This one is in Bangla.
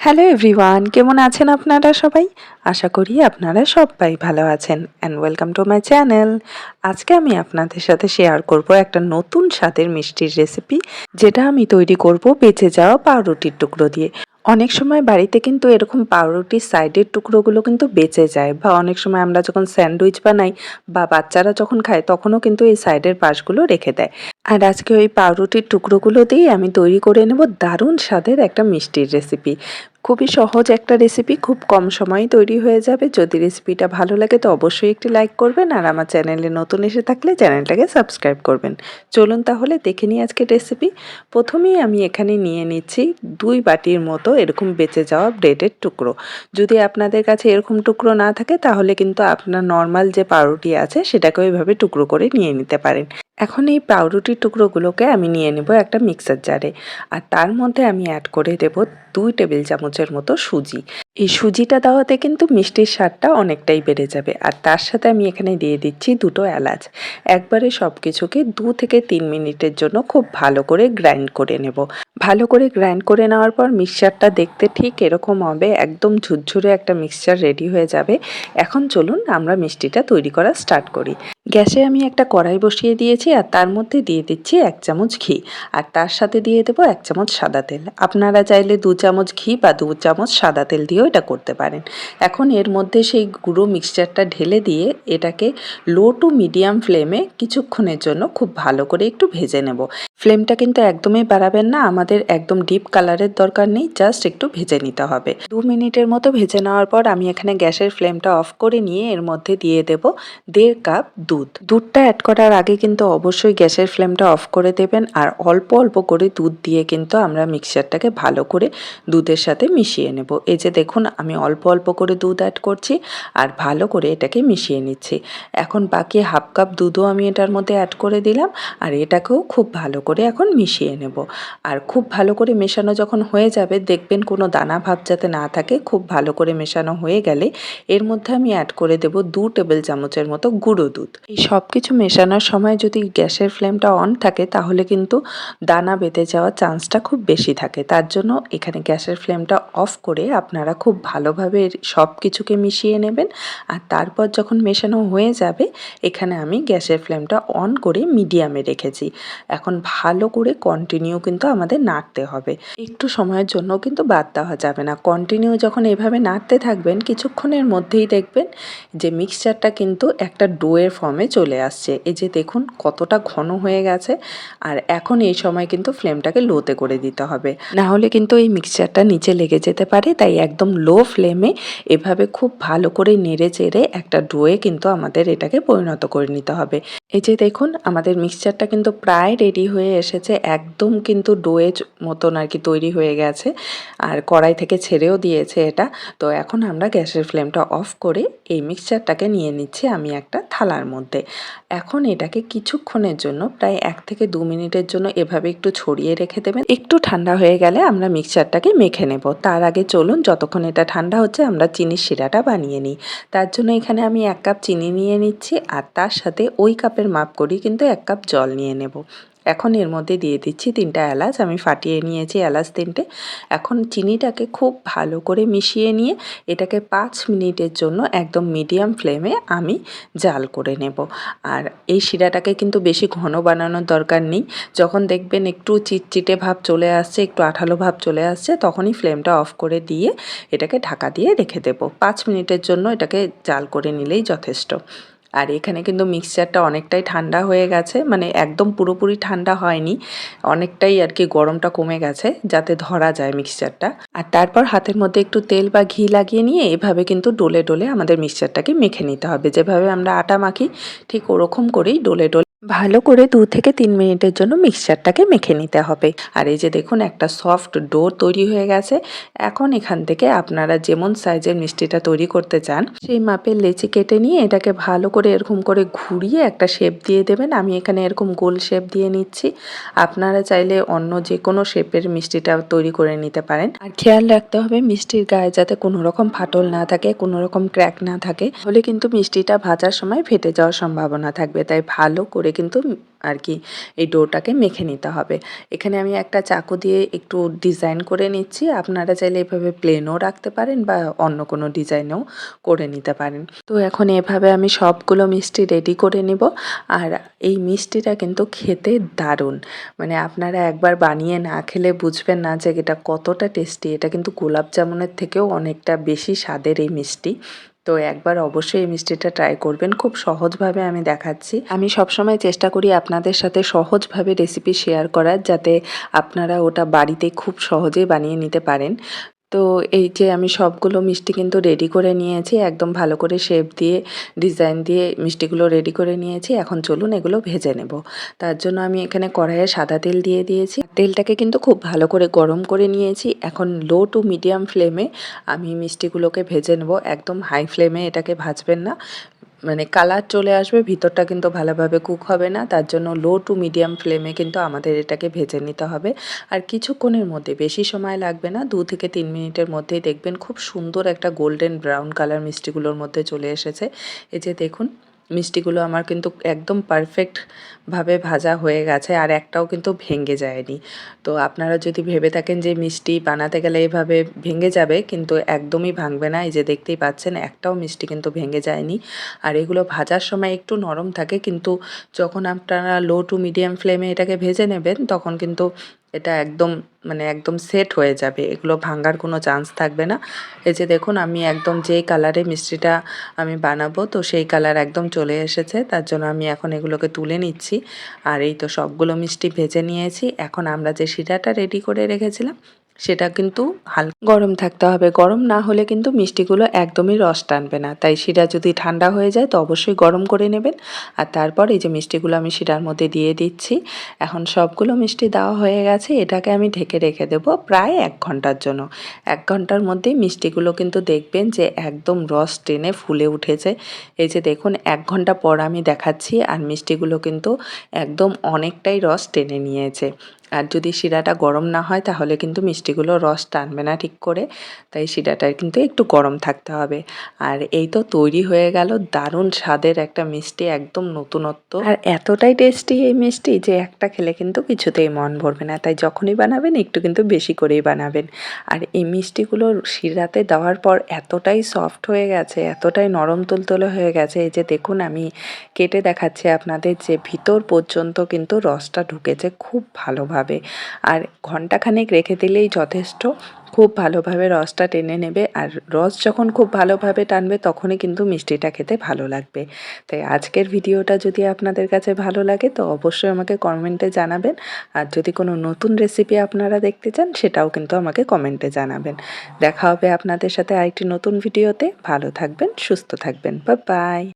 হ্যালো এভরিওয়ান কেমন আছেন আপনারা সবাই? আশা করি আপনারা সবাই ভালো আছেন and welcome to my channel আজকে আমি আপনাদের সাথে শেয়ার করব একটা নতুন স্বাদের মিষ্টির রেসিপি যেটা আমি তৈরি করব বেঁচে যাওয়া পাউরুটির টুকরো দিয়ে। অনেক সময় বাড়িতে কিন্তু এরকম পাউরুটির সাইডের টুকরোগুলো কিন্তু বেঁচে যায় বা অনেক সময় আমরা যখন স্যান্ডউইচ বানাই বা বাচ্চারা যখন খায়, তখনও কিন্তু এই সাইডের পাশগুলো রেখে দেয়। আর আজকে ওই পাউরুটির টুকরোগুলো দিয়েই আমি তৈরি করে নেব দারুণ স্বাদের একটা মিষ্টির রেসিপি খুবই সহজ একটা রেসিপি খুব কম সময়ে তৈরি হয়ে যাবে। যদি রেসিপিটা ভালো লাগে তো অবশ্যই একটি লাইক করবেন আর আমার চ্যানেলে নতুন এসে থাকলে চ্যানেলটাকে সাবস্ক্রাইব করবেন। চলুন তাহলে দেখে নিই আজকে রেসিপি প্রথমেই আমি এখানে নিয়ে নিচ্ছি দুই বাটির মতো এরকম বেঁচে যাওয়া ব্রেডের টুকরো। যদি আপনাদের কাছে এরকম টুকরো না থাকে তাহলে কিন্তু আপনার নর্মাল যে পাউরুটি আছে সেটাকে ওইভাবে টুকরো করে নিয়ে নিতে পারেন। এখন এই পাউরুটির টুকরোগুলোকে আমি নিয়ে নেব একটা মিক্সার জারে। আর তার মধ্যে আমি অ্যাড করে দেব দুই টেবিল চামচের মতো সুজি। এই সুজিটা দেওয়াতে কিন্তু মিষ্টির স্বাদটা অনেকটাই বেড়ে যাবে। আর তার সাথে আমি এখানে দিয়ে দিচ্ছি দুটো এলাচ। একবারে সব কিছুকে দু থেকে তিন মিনিটের জন্য খুব ভালো করে গ্রাইন্ড করে নেব। ভালো করে গ্রাইন্ড করে নেওয়ার পর মিক্সচারটা দেখতে ঠিক এরকম হবে, একদম ঝুরঝুরে একটা মিক্সচার রেডি হয়ে যাবে। এখন চলুন আমরা মিষ্টিটা তৈরি করা স্টার্ট করি। গ্যাসে আমি একটা কড়াই বসিয়ে দিয়েছি আর তার মধ্যে দিয়ে দিচ্ছি এক চামচ ঘি। আর তার সাথে দিয়ে দেবো এক চামচ সাদা তেল। আপনারা চাইলে দু চামচ ঘি বা দু চামচ সাদা তেল দিয়েও এটা করতে পারেন। এখন এর মধ্যে সেই গুঁড়ো মিক্সচারটা ঢেলে দিয়ে এটাকে লো টু মিডিয়াম ফ্লেমে কিছুক্ষণের জন্য খুব ভালো করে একটু ভেজে নেব। ফ্লেমটা কিন্তু একদমই বাড়াবেন না, আমাদের একদম ডিপ কালারের দরকার নেই, জাস্ট একটু ভেজে নিতে হবে। দু মিনিটের মতো ভেজে নেওয়ার পর আমি এখানে গ্যাসের ফ্লেমটা অফ করে নিয়ে এর মধ্যে দিয়ে দেব দেড় কাপ দুধ। দুধটা অ্যাড করার আগে কিন্তু অবশ্যই গ্যাসের ফ্লেমটা অফ করে দেবেন আর অল্প অল্প করে দুধ দিয়ে কিন্তু আমরা মিক্সচারটাকে ভালো করে দুধের সাথে মিশিয়ে নেব। এই যে দেখুন, আমি অল্প অল্প করে দুধ অ্যাড করছি আর ভালো করে এটাকে মিশিয়ে নিচ্ছি। এখন বাকি হাফ কাপ দুধও আমি এটার মধ্যে অ্যাড করে দিলাম আর এটাকেও খুব ভালো করে এখন মিশিয়ে নেব। আর খুব ভালো করে মেশানো যখন হয়ে যাবে, দেখবেন কোনো দানা ভাব যাতে না থাকে, খুব ভালো করে মেশানো হয়ে গেলে এর মধ্যে আমি অ্যাড করে দেব দু টেবিল চামচের মতো গুঁড়ো দুধ। এই সব কিছু মেশানোর সময় যদি গ্যাসের ফ্লেমটা অন থাকে, তাহলে কিন্তু দানা বেঁধে যাওয়ার চান্সটা খুব বেশি থাকে। তার জন্য এখানে গ্যাসের ফ্লেমটা অফ করে আপনারা খুব ভালোভাবে সব কিছুকে মিশিয়ে নেবেন। আর তারপর যখন মেশানো হয়ে যাবে, এখানে আমি গ্যাসের ফ্লেমটা অন করে মিডিয়ামে রেখেছি। এখন ভালো করে কন্টিনিউ কিন্তু আমাদের নাড়তে হবে। একটু সময়ের জন্য কিন্তু বাদ দেওয়া যাবে না। কন্টিনিউ যখন এভাবে নাড়তে থাকবেন, কিছুক্ষণের মধ্যেই দেখবেন যে মিক্সচারটা কিন্তু একটা ডোয়ের ফর্মে চলে আসছে। এই যে দেখুন কতটা ঘন হয়ে গেছে। আর এখন এই সময় কিন্তু ফ্লেমটাকে লোতে করে দিতে হবে। না হলে কিন্তু এই মিক্সচারটা নিচে লেগে যেতে পারে। তাই একদম লো ফ্লেমে এভাবে খুব ভালো করে নেড়ে চেড়ে একটা ডোয়ে কিন্তু আমাদের এটাকে পরিণত করে নিতে হবে। এই যে দেখুন আমাদের মিক্সচারটা কিন্তু প্রায় রেডি হয়ে এসেছে। একদম কিন্তু ডোয়ে মতন আর কি তৈরি হয়ে গেছে। আর কড়াই থেকে ছেড়েও দিয়েছে এটা। তো এখন আমরা গ্যাসের ফ্লেমটা অফ করে এই মিক্সচারটাকে নিয়ে নিচ্ছি আমি একটা থালার মধ্যে। এখন এটাকে কিছুক্ষণের জন্য, প্রায় এক থেকে দু মিনিটের জন্য এভাবে একটু ছড়িয়ে রেখে দেবেন। একটু ঠান্ডা হয়ে গেলে আমরা মিক্সচারটাকে মেখে নেব। তার আগে চলুন, যতক্ষণ এটা ঠান্ডা হচ্ছে, আমরা চিনির শিরাটা বানিয়ে নিই। তার জন্য এখানে আমি এক কাপ চিনি নিয়ে নিচ্ছি, আর তার সাথে ওই কাপের মাপ করি কিন্তু এক কাপ জল নিয়ে নেব। এখন এর মধ্যে দিয়ে দিচ্ছি তিনটা এলাচ। আমি ফাটিয়ে নিয়েছি এলাচ তিনটে। এখন চিনিটাকে খুব ভালো করে মিশিয়ে নিয়ে এটাকে পাঁচ মিনিটের জন্য একদম মিডিয়াম ফ্লেমে আমি জাল করে নেব। আর এই শিরাটাকে কিন্তু বেশি ঘন বানানোর দরকার নেই। যখন দেখবেন একটু চিটচিটে ভাব চলে আসছে, একটু আঠালো ভাব চলে আসছে, তখনই ফ্লেমটা অফ করে দিয়ে এটাকে ঢাকা দিয়ে রেখে দেবো। পাঁচ মিনিটের জন্য এটাকে জাল করে নিলেই যথেষ্ট। আর এখানে কিন্তু মিক্সচারটা অনেকটাই ঠান্ডা হয়ে গেছে মানে একদম পুরোপুরি ঠান্ডা হয়নি, অনেকটাই আর কি গরমটা কমে গেছে, যাতে ধরা যায় মিক্সচারটা আর তারপর হাতের মধ্যে একটু তেল বা ঘি লাগিয়ে নিয়ে এভাবে কিন্তু ডোলে ডোলে আমাদের মিক্সচারটাকে মেখে নিতে হবে। যেভাবে আমরা আটা মাখি, ঠিক ওরকম করেই ডোলে ডোলে ভালো করে দু থেকে তিন মিনিটের জন্য মিক্সচারটাকে মেখে নিতে হবে। আর এই যে দেখুন, একটা সফট ডো তৈরি হয়ে গেছে। এখন এখান থেকে আপনারা যেমন সাইজের মিষ্টিটা তৈরি করতে চান, সেই মাপের লেচি কেটে নিয়ে এটাকে ভালো করে এরকম করে ঘুরিয়ে একটা শেপ দিয়ে দেবেন। আমি এখানে এরকম গোল শেপ দিয়ে নিচ্ছি। আপনারা চাইলে অন্য যে কোনো শেপের মিষ্টিটা তৈরি করে নিতে পারেন। আর খেয়াল রাখতে হবে, মিষ্টির গায়ে যাতে কোনো রকম ফাটল না থাকে, কোনো রকম ক্র্যাক না থাকে হলে কিন্তু মিষ্টিটা ভাজার সময় ফেটে যাওয়ার সম্ভাবনা থাকবে। তাই ভালো করে করে কিন্তু আর কি এই ডোটাকে মেখে নিতে হবে। এখানে আমি একটা চাকু দিয়ে একটু ডিজাইন করে নিচ্ছি। আপনারা চাইলে এভাবে প্লেনও রাখতে পারেন বা অন্য কোনো ডিজাইনেও করে নিতে পারেন। তো এখন এভাবে আমি সবগুলো মিষ্টি রেডি করে নিব। আর এই মিষ্টিটা কিন্তু খেতে দারুণ। মানে আপনারা একবার বানিয়ে না খেলে বুঝবেন না যে এটা কতটা টেস্টি। এটা কিন্তু গোলাপ জামুনের থেকেও অনেকটা বেশি স্বাদের এই মিষ্টি। তো একবার অবশ্যই এই মিষ্টিটা ট্রাই করবেন। খুব সহজভাবে আমি দেখাচ্ছি। আমি সবসময় চেষ্টা করি আপনাদের সাথে সহজভাবে রেসিপি শেয়ার করার, যাতে আপনারা ওটা বাড়িতে খুব সহজে বানিয়ে নিতে পারেন। তো এই যে আমি সবগুলো মিষ্টি কিন্তু রেডি করে নিয়েছি, একদম ভালো করে শেপ দিয়ে ডিজাইন দিয়ে মিষ্টিগুলো রেডি করে নিয়েছি। এখন চলুন এগুলো ভেজে নেব। তার জন্য আমি এখানে কড়াইয়ে সাদা তেল দিয়ে দিয়েছি। তেলটাকে কিন্তু খুব ভালো করে গরম করে নিয়েছি। এখন লো টু মিডিয়াম ফ্লেমে আমি মিষ্টিগুলোকে ভেজে নেব। একদম হাই ফ্লেমে এটাকে ভাজবেন না। মানে কালার চলে আসবে, ভিতরটা কিন্তু ভালোভাবে কুক হবে না, তার জন্য লো টু মিডিয়াম ফ্লেমে কিন্তু আমাদের এটাকে ভেজে নিতে হবে। আর কিছুক্ষণের মধ্যে, বেশি সময় লাগবে না, দু থেকে তিন মিনিটের মধ্যেই দেখবেন খুব সুন্দর একটা গোল্ডেন ব্রাউন কালার মিষ্টিগুলোর মধ্যে চলে এসেছে। এই যে দেখুন মিষ্টিগুলো আমার কিন্তু একদম পারফেক্টভাবে ভাজা হয়ে গেছে আর একটাও কিন্তু ভেঙে যায়নি। তো আপনারা যদি ভেবে থাকেন যে মিষ্টি বানাতে গেলে এভাবে ভেঙে যাবে কিন্তু একদমই ভাঙবে না, এই যে দেখতেই পাচ্ছেন একটাও মিষ্টি কিন্তু ভেঙে যায়নি। আর এগুলো ভাজার সময় একটু নরম থাকে কিন্তু যখন আপনারা লো টু মিডিয়াম ফ্লেমে এটাকে ভেজে নেবেন তখন কিন্তু এটা একদম মানে একদম সেট হয়ে যাবে। এগুলো ভাঙার কোনো চান্স থাকবে না। এই যে দেখুন, আমি একদম যেই কালারে মিষ্টিটা আমি বানাবো, তো সেই কালার একদম চলে এসেছে। তার জন্য আমি এখন এগুলোকে তুলে নিচ্ছি। আর এই তো সবগুলো মিষ্টি ভেজে নিয়েছি। এখন আমরা যে শিরাটা রেডি করে রেখেছিলাম সেটা কিন্তু হালকা গরম থাকতে হবে। গরম না হলে কিন্তু মিষ্টিগুলো একদমই রস টানবে না। তাই শিরা যদি ঠান্ডা হয়ে যায় তো অবশ্যই গরম করে নেবেন। আর তারপর এই যে মিষ্টিগুলো আমি শিরার মধ্যে দিয়ে দিচ্ছি, এখন সবগুলো মিষ্টি দেওয়া হয়ে গেছে। এটাকে আমি ঢেকে রেখে দেব প্রায় এক ঘণ্টার জন্য। এক ঘণ্টার মধ্যেই মিষ্টিগুলো কিন্তু দেখবেন যে একদম রস টেনে ফুলে উঠেছে। এই যে দেখুন, এক ঘণ্টা পর আমি দেখাচ্ছি আর মিষ্টিগুলো কিন্তু একদম অনেকটাই রস টেনে নিয়েছে। আর যদি শিরাটা গরম না হয়, তাহলে কিন্তু মিষ্টিগুলো রস টানবে না ঠিক করে। তাই শিরাটা কিন্তু একটু গরম থাকতে হবে। আর এই তো তৈরি হয়ে গেল দারুণ স্বাদের একটা মিষ্টি, একদম নতুনত্ব। আর এতটাই টেস্টি এই মিষ্টি যে একটা খেলে কিন্তু কিছুতেই মন ভরবে না। তাই যখনই বানাবেন, একটু কিন্তু বেশি করেই বানাবেন। আর এই মিষ্টিগুলো শিরাতে দেওয়ার পর এতটাই সফট হয়ে গেছে, এতটাই নরম তুলতুলে হয়ে গেছে। এই যে দেখুন, আমি কেটে দেখাচ্ছি আপনাদের যে ভিতর পর্যন্ত কিন্তু রসটা ঢুকেছে খুব ভালোভাবে। হবে আর ঘন্টাখানেক রেখে দিলেই যথেষ্ট। খুব ভালোভাবে রসটা টেনে নেবে। আর রস যখন খুব ভালোভাবে টানবে, তখনই কিন্তু মিষ্টিটা খেতে ভালো লাগবে। তাই আজকের ভিডিওটা যদি আপনাদের কাছে ভালো লাগে, তো অবশ্যই আমাকে কমেন্টে জানাবেন। আর যদি কোনো নতুন রেসিপি আপনারা দেখতে চান, সেটাও কিন্তু আমাকে কমেন্টে জানাবেন। দেখা হবে আপনাদের সাথে আরেকটি নতুন ভিডিওতে। ভালো থাকবেন, সুস্থ থাকবেন। বা বাই।